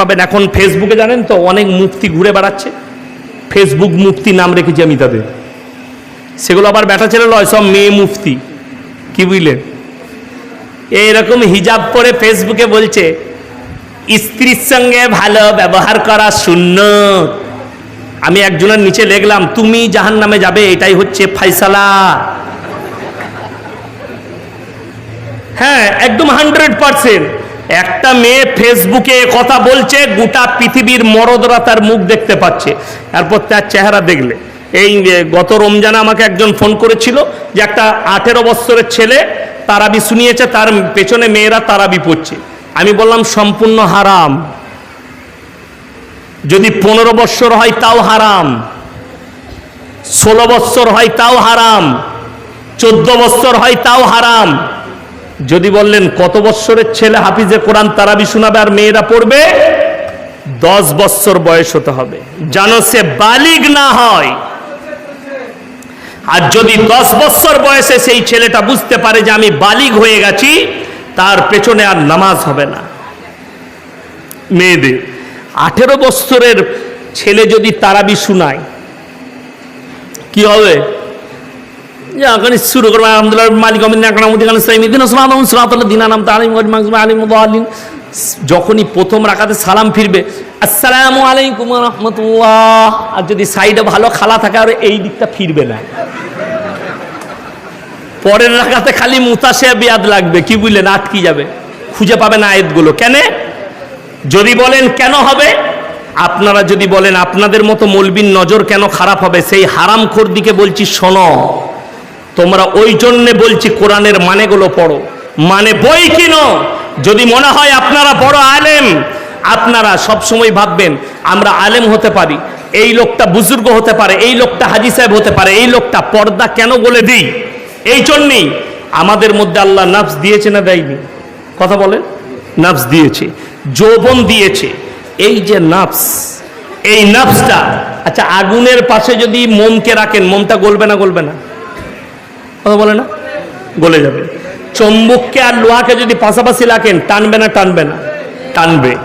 পাবেন। এখন ফেসবুকে জানেন তো অনেক মুক্তি ঘুরে বেড়াচ্ছে। ফেসবুক মুক্তি নাম রেখেছি আমি তাদের। সেগুলো আবার বেটা ছেলে লয়, সব মেয়ে মুফতি। কি বুঝলেন? এইরকম হিজাব পরে ফেসবুকে বলছে, স্ত্রীর সঙ্গে ভালো ব্যবহার করা শূন্য। আমি একজনের নিচে লিখলাম, তুমি জাহান নামে যাবে, এটাই হচ্ছে ফাইসালা। হ্যাঁ একদম হান্ড্রেড পার্সেন্ট একটা মেয়ে ফেসবুকে কথা বলছে, গোটা পৃথিবীর মরদরা তার মুখ দেখতে পাচ্ছে। তারপর তার চেহারা দেখলে। এই গত রমজানে আমাকে একজন ফোন করেছিল যে একটা আঠেরো বছরের ছেলে তারাবি শুনিয়েছে, তার পেছনে মেয়েরা তারাবি পড়ছে। আমি বললাম, সম্পূর্ণ হারাম। যদি পনেরো বৎসর হয় তাও হারাম। ষোলো বৎসর হয় তাও হারাম। চোদ্দ বৎসর হয় তাও হারাম। যদি বললেন, কত বৎসরের ছেলে হাফিজে কোরআন তারাবি শোনাবে আর মেয়েরা পড়বে? দশ বৎসর বয়স হতে হবে। যেন সে বালিগ না হয়। আর যদি দশ বৎসর বয়সে সেই ছেলেটা বুঝতে পারে যে আমি বালিগ হয়ে গেছি, তার পেছনে আর নামাজ হবে না। মেয়েদের, আঠেরো বৎসরের ছেলে যদি তারাবি শোনায়, কি হবে? শুরু করব, আলহামদুলিল্লাহ, মালিক দিন আসসালাম সালাতুল্লাহ যখনই প্রথম রাখাতে সালাম ফিরবে, আসসালামু আলাইকুম রহমতুল্লাহ। আর যদি সাইডে ভালো খালা থাকে, আর এই দিকটা ফিরবে না। পরের রাখাতে খালি মুতাসে বেয়াদ লাগবে, কি বুঝলেন আটকি যাবে? খুঁজে পাবে না আয়াতগুলো। কেন? যদি বলেন কেন হবে? আপনারা যদি বলেন আপনাদের মতো মলবিন নজর কেন খারাপ হবে? সেই হারামখোর দিকে বলছি, শোনো। তোমরা ওই জন্যে বলছি কোরআনের মানেগুলো পড়ো। মানে বই কিনো যদি মনে হয় আপনারা বড় আলেম, আপনারা সব সময় ভাববেন, আমরা আলেম হতে পারি। এই লোকটা বুজুর্গ হতে পারে, এই লোকটা হাজি সাহেব হতে পারে, এই লোকটা পর্দা কেন বলে দিই? এই জন্যেই আমাদের মধ্যে আল্লাহ নাফস দিয়েছে না দেয়নি? কথা বলেন। নাফস দিয়েছে, যৌবন দিয়েছে। এই যে নাফস, এই নাফসটা আচ্ছা আগুনের পাশে যদি মোমকে রাখেন মোমটা গলবে না গলবে না? কথা বলে না? গলে যাবে। চম্বুককে আর লোহাকে যদি পাশাপাশি রাখেন, টানবে না টানবে না। টানবে।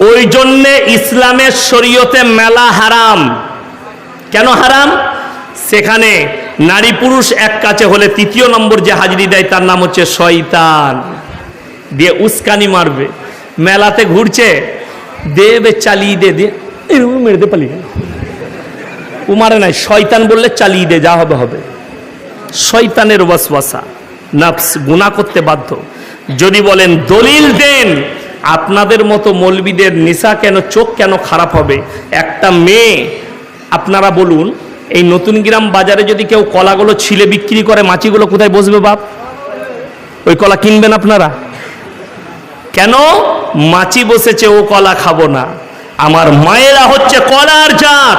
ওই জন্যে ইসলামের শরীয়তে মেলা হারাম। কেন হারাম? সেখানে নারী পুরুষ এক কাছে হলে তৃতীয় নম্বর যে হাজিরি দেয়, তার নাম হচ্ছে শয়তান। দিয়ে উস্কানি মারবে। মেলাতে ঘুরছে। দেবে চালিয়ে দে দিয়ে এরকম মেরে দে পালিয়ে গেল। ও মারে নাই। শয়তান বললে চালিয়ে দে, যা হবে হবে। শয়তানের ওয়াসওয়াসা। নাফস গুনাহ করতে বাধ্য। যদি বলেন, দলিল দেন, আপনাদের মতো মৌলবিদের নিশা কেন, চোখ কেন খারাপ হবে? একটা মেয়ে, আপনারা বলুন, এই নতুন গ্রাম বাজারে যদি কেউ কলাগুলো ছিলে বিক্রি করে মাছিগুলো কোথায় বসবে বাপ? ওই কলা কিনবেন আপনারা? কেন? মাছি বসেছে, ও কলা খাব না। আমার মায়েরা হচ্ছে কলার জাত।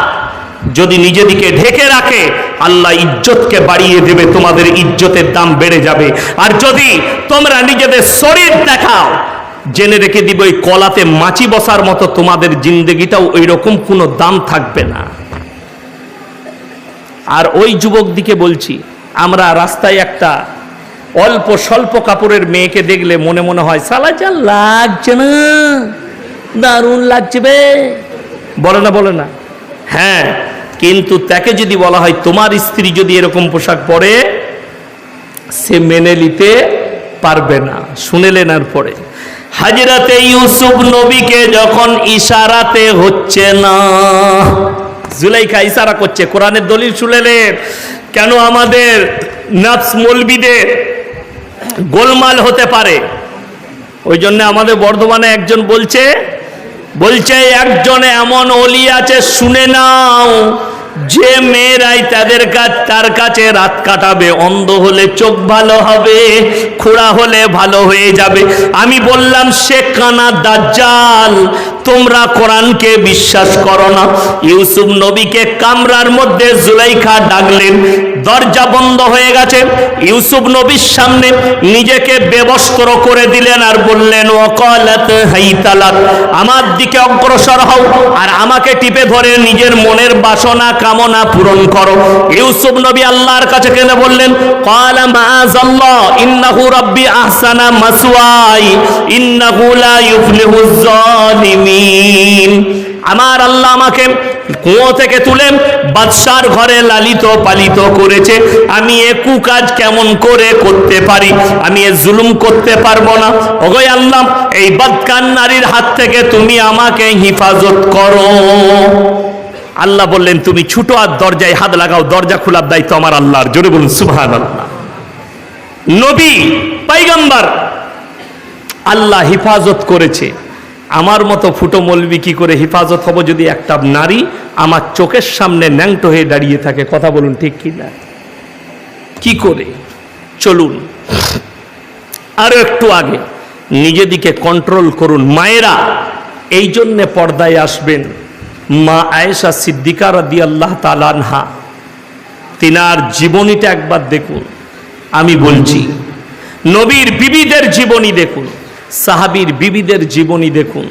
যদি নিজেদিকে ঢেকে রাখে আল্লাহ ইজ্জতকে বাড়িয়ে দেবে, তোমাদের ইজ্জতের দাম বেড়ে যাবে। আর যদি তোমরা নিজেদের শরীর দেখাও, জেনে রেখে দিব ওই কলাতে মাছি বসার মতো তোমাদের জিন্দগিটাও ওই রকম কোনো দাম থাকবে না। আর ওই যুবক দিকে বলছি, আমরা রাস্তায় একটা অল্প স্বল্প কাপড়ের মেয়েকে দেখলে মনে মনে হয়, সালা যা লাগছে না, দারুণ লাগছে বে। বলে না বলে না। হ্যাঁ কিন্তু তাকে যদি বলা হয়, তোমার স্ত্রী যদি এরকম পোশাক পরে, সে মেনে নিতে পারবে না। শুনেলেন আর পরে। হাজরাতে ইউসুফ নবীকে যখন ইশারাতে হচ্ছে না, জুলাইখা ইশারা করছে। কোরআনের দলিল শুনেলেন কেন আমাদের নাফস মলবিদের গোলমাল হতে পারে? ওই জন্য আমাদের বর্ধমানে একজন বলছে বলছে, একজনে এমন অলি আছে, শুনে নাও। যে মেয়েরাই তাদের কাছ, তার কাছে রাত কাটাবে, অন্ধ হলে চোখ ভালো হবে, খোড়া হলে ভালো হয়ে যাবে। আমি বললাম, সে কানা দাজ্জাল তোমরা কোরআনকে বিশ্বাস করো না। ইউসুফ নবীকে কামরার মধ্যে জুলাইখা ডাকলেন। দরজা বন্ধ হয়ে গেছে। ইউসুফ নবীর সামনে নিজেকে বেবস্ত্র করে দিলেন আর বললেন, ওকলাত হাইতালাত, আমার দিকে অগ্রসর হও আর আমাকে টিপে ধরে নিজের মনের বাসনা, কামনা পূরণ করো। ইউসুফ নবী আল্লাহর কাছে কেনে বললেন, ক্বালা মাআযাল্লাহ, ইন্নাহু রাব্বি আহসানা মাসওয়াই, ইন্নাহু লা ইউফলিহু যালিমিন আমার আল্লাহ আমাকে কুয়ো থেকে তুলে বাদশার ঘরে লালিত পালিত করেছে। আমি এ কুকাজ কেমন করে করতে পারি? আমি এ জুলুম করতে পারব না। ওগই আল্লাহ, এই বাদকান নারীর হাত থেকে তুমি আমাকে হিফাজত করো। আল্লাহ বললেন, তুমি ছোট আর দরজায় হাত লাগাও, দরজা খোলার দায়িত্ব আমার আল্লাহর। জোরে বলুন সুভান নবী, পাইগাম্বার, আল্লাহ হিফাজত করেছে। আমার মতো ফুটো মলবি কি করে হিফাজত হব যদি একটা নারী আমার চোখের সামনে ন্যাংটো হয়ে দাঁড়িয়ে থাকে? কথা বলুন ঠিক কি না কি করে? চলুন। আরও একটু আগে নিজেদিকে কন্ট্রোল করুন। মায়েরা, এই জন্যে পর্দায় আসবেন। মা আয়েশা সিদ্দিকা রাদি আল্লাহ তালানহা তিনার জীবনীটা একবার দেখুন। আমি বলছি, নবীর বিবিদের জীবনী দেখুন। সাহাবীর বিবিদের জীবনী দেখুন।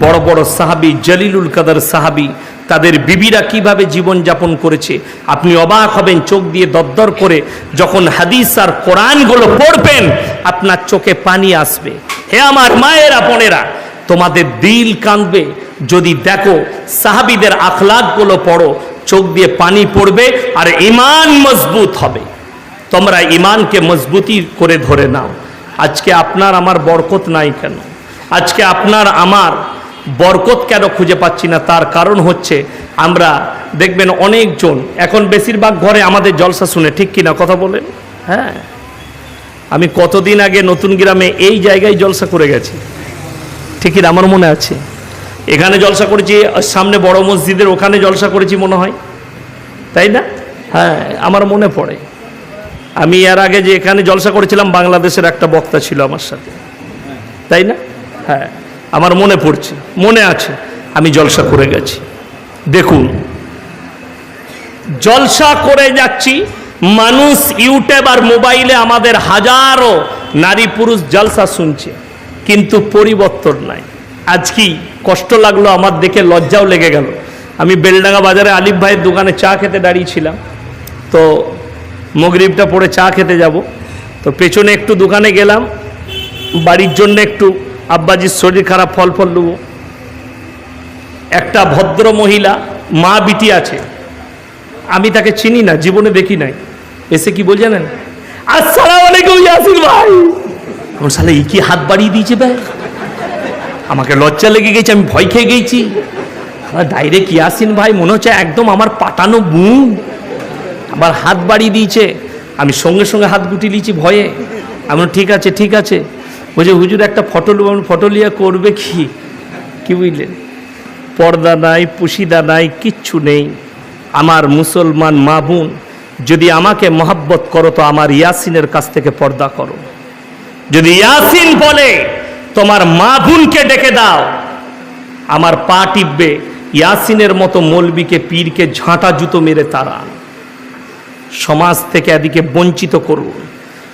বড় বড় সাহাবী, জলিলুল কাদার সাহাবী, তাদের বিবিরা কীভাবে জীবন যাপন করেছে? আপনি অবাক হবেন, চোখ দিয়ে দরদর করে যখন হাদিস আর কোরআনগুলো পড়বেন, আপনার চোখে পানি আসবে। হে আমার মায়েরা, বোনেরা, তোমাদের দিল কাঁদবে। যদি দেখো সাহাবীদের আখলাকগুলো পড়ো, চোখ দিয়ে পানি পড়বে আর ইমান মজবুত হবে। তোমরা ইমানকে মজবুতি করে ধরে নাও। আজকে আপনার আমার বরকত নাই কেন? আজকে আপনার আমার বরকত কেন খুঁজে পাচ্ছি না? তার কারণ হচ্ছে আমরা দেখবেন অনেকজন, এখন বেশিরভাগ ঘরে আমাদের জলসা শুনে, ঠিক কিনা কথা বলেন? হ্যাঁ। আমি কতদিন আগে নতুন গ্রামে এই জায়গায় জলসা করে গেছি। ঠিকই আমার মনে আছে? এখানে জলসা করেছি, সামনে বড় মসজিদের ওখানে জলসা করেছি মনে হয়। তাই না? হ্যাঁ আমার মনে পড়ে। আমি এর আগে যে এখানে জলসা করেছিলাম, বাংলাদেশের একটা বক্তা ছিল আমার সাথে। তাই না? হ্যাঁ আমার মনে পড়ছে, মনে আছে, আমি জলসা করে গেছি। দেখুন, জলসা করে যাচ্ছি, মানুষ ইউটিউব আর মোবাইলে আমাদের হাজারো নারী পুরুষ জলসা শুনছে, কিন্তু পরিবর্তন নাই। আজ কি কষ্ট লাগল আমার দেখে, লজ্জাও লেগে গেল। আমি বেলডাঙ্গা বাজারে আলিফ ভাইয়ের দোকানে চা খেতে দাঁড়িয়েছিলাম তো মগরিবটা পরে চা খেতে যাব। তো পেছনে একটু দোকানে গেলাম। বাড়ির জন্য একটু আব্বাজির শরীর খারাপ, ফল ফল নেব একটা ভদ্র মহিলা, মা বিটি আছে। আমি তাকে চিনি না, জীবনে দেখি নাই। এসে কি বল জানেন? আসসালাম আলাইকুম ইয়াসির ভাই। আমার সালে এই কি হাত বাড়িয়ে দিয়েছে ভাই? আমাকে লজ্জা লেগে গেছে, আমি ভয় খেয়ে গেছি। ডাইরেক্ট ইয়াসিন ভাই, মনে হচ্ছে একদম আমার পাটানো বুম আবার হাত বাড়িয়ে দিয়েছে। আমি সঙ্গে সঙ্গে হাত গুটি নিয়েছি ভয়ে। আমি ঠিক আছে ঠিক আছে। বলছে, হুজুর, একটা ফটো আমি ফটো লিয়া করবে কি? কি বুঝলেন? পর্দা নাই, পুশিদা নাই, কিচ্ছু নেই। আমার মুসলমান মা বোন, যদি আমাকে মহাব্বত করো, তো আমার ইয়াসিনের কাছ থেকে পর্দা করো। যদি ইয়াসিন বলে, তোমার মা বোনকে ডেকে দাও। আমার পা টিপবে। ইয়াসিনের মতো মলবিকে, পীরকে ঝাঁটা জুতো মেরে তারা। সমাজ থেকে এদিকে বঞ্চিত করুন।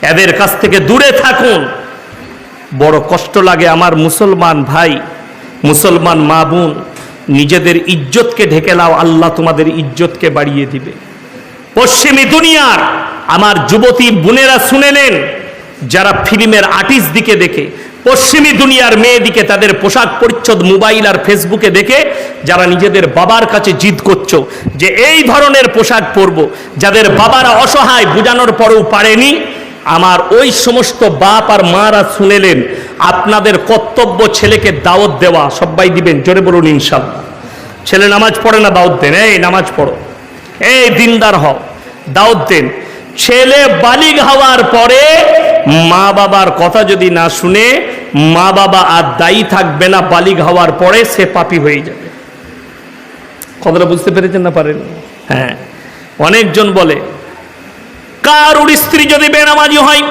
এদের কাছ থেকে দূরে থাকুন। বড় কষ্ট লাগে আমার মুসলমান ভাই, মুসলমান মা বোন, নিজেদের ইজ্জতকে ঢেকে নাও, আল্লাহ তোমাদের ইজ্জতকে বাড়িয়ে দিবে। পশ্চিমী দুনিয়ার আমার যুবতী বোনেরা শুনে নেন, যারা ফিল্মের আর্টিস্ট দিকে দেখে পশ্চিমী দুনিয়ার মেয়েদিকে তাদের পোশাক পরিচ্ছদ মোবাইল আর ফেসবুকে দেখে যারা নিজেদের বাবার কাছে জিদ করছ যে এই ধরনের পোশাক পরব, যাদের বাবারা অসহায় বোঝানোর পরেও পারেনি, আমার ওই সমস্ত বাপ আর মারা শুনেলেন, আপনাদের কর্তব্য ছেলেকে দাওয়াত দেওয়া, সবাই দিবেন, জোরে বলুন ইনশাল্লাহ। ছেলে নামাজ পড়ে না দাওয়াত দেন? এই নামাজ পড়ো। এই দিনদার হও, দাওয়াত দেন। ছেলে বালিগ হওয়ার পরে মা বাবার কথা যদি না শুনে, মা বাবা আর দায়ী থাকবে না বালিগ হওয়ার পরে সে পাপি হয়ে যাবে। কথাটা বুঝতে পেরেছেন না পারেন? হ্যাঁ। অনেকজন বলে, কারুর স্ত্রী যদি বেনামাজি হয়,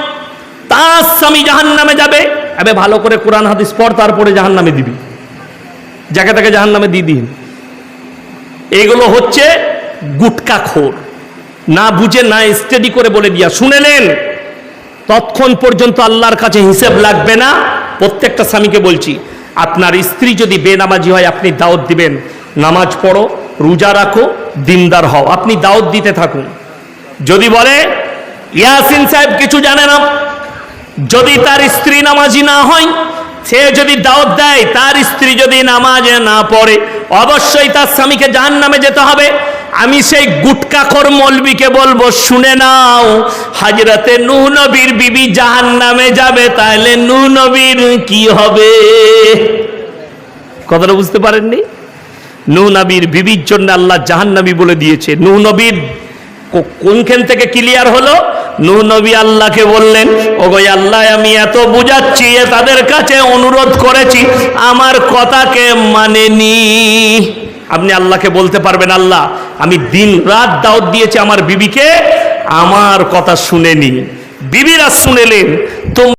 তার স্বামী জাহান নামে যাবে। এবে ভালো করে কোরআন, হাদিস পড়, তারপরে জাহান নামে দিবি। যাকে তাকে জাহান নামে দিয়ে দিন। এগুলো হচ্ছে গুটকা খোর। না বুঝে, না স্টাডি করে বলে দিয়া। শুনে নেন তৎক্ষণ পর্যন্ত আল্লাহর কাছে হিসেব লাগবে না। প্রত্যেকটা স্বামীকে বলছি, আপনার স্ত্রী যদি বেনামাজি হয়, আপনি দাওয়াত দিবেন। নামাজ পড়ো, রোজা রাখো, দিনদার হও। আপনি দাওয়াত দিতে থাকুন। যদি বলে, ইয়াসিন সাহেব কিছু জানে না, যদি তার স্ত্রী নামাজি না হয়, সে যদি দাওয়াত দেয়, তার স্ত্রী যদি নামাজে না পড়ে, অবশ্যই তার স্বামীকে জাহান নামে যেতে হবে। আমি সেই গুটকাখর মলবিকে বলব, শুনে নাও, হাজরাতে নূহ নবীর বিবি জাহান নামে যাবে তাহলে নূহ নবীর কি হবে? কথাটা বুঝতে পারেননি? নূহ নবীর বিবির জন্য আল্লাহ জাহান্নামী বলে দিয়েছে, নূহ নবীর কোনখান থেকে ক্লিয়ার হলো? নূহ নবী আল্লাহকে বললেন, ওগো আল্লাহ, আমি এত বুঝাচ্ছি তাদের কাছে অনুরোধ করেছি, আমার কথাকে মানেনি। আপনি আল্লাহকে বলতে পারবেন, আল্লাহ, আমি দিন রাত দাওয়াত দিয়েছি আমার বিবিকে, আমার কথা শুনেনি। বিবিরা শুনেলেন